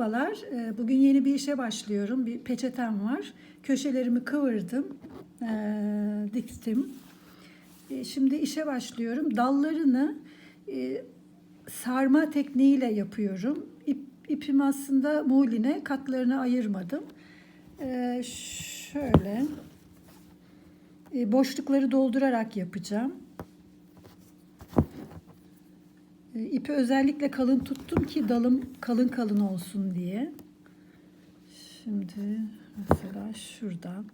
Merhabalar. Ee, Bugün yeni bir işe başlıyorum. Bir peçetem var. Köşelerimi kıvırdım, ee, diktim. Ee, Şimdi işe başlıyorum. Dallarını e, sarma tekniğiyle yapıyorum. İp, ipim aslında muğline katlarını ayırmadım. Şöyle e, boşlukları doldurarak yapacağım. E, İpi özellikle kalın tuttum ki dalım kalın kalın olsun diye. Şimdi mesela şuradan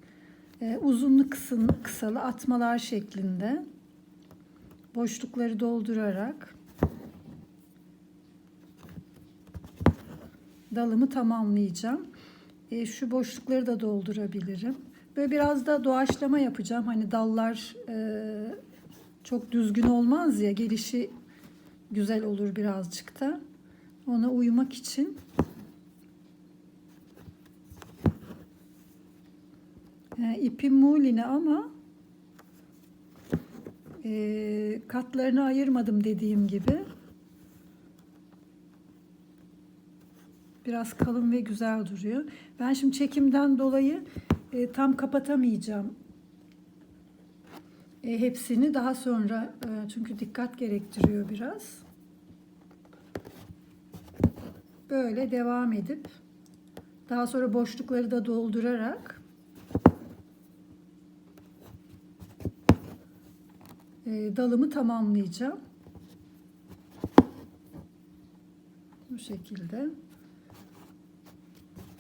e, uzunlu kısın, kısalı atmalar şeklinde boşlukları doldurarak dalımı tamamlayacağım. E, şu boşlukları da doldurabilirim. Böyle biraz da doğaçlama yapacağım. Hani dallar e, çok düzgün olmaz ya gelişi güzel olur birazcık da. Ona uymak için e, ipim muline ama e, katlarını ayırmadım dediğim gibi. Biraz kalın ve güzel duruyor. Ben şimdi çekimden dolayı e, tam kapatamayacağım e, hepsini daha sonra e, çünkü dikkat gerektiriyor biraz. Böyle devam edip daha sonra boşlukları da doldurarak e, dalımı tamamlayacağım. Bu şekilde.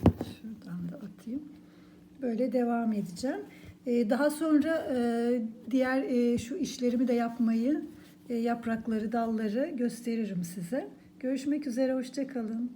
Şuradan da atayım. Böyle devam edeceğim. Ee, Daha sonra e, diğer e, şu işlerimi de yapmayı, e, yaprakları, dalları gösteririm size. Görüşmek üzere, hoşçakalın.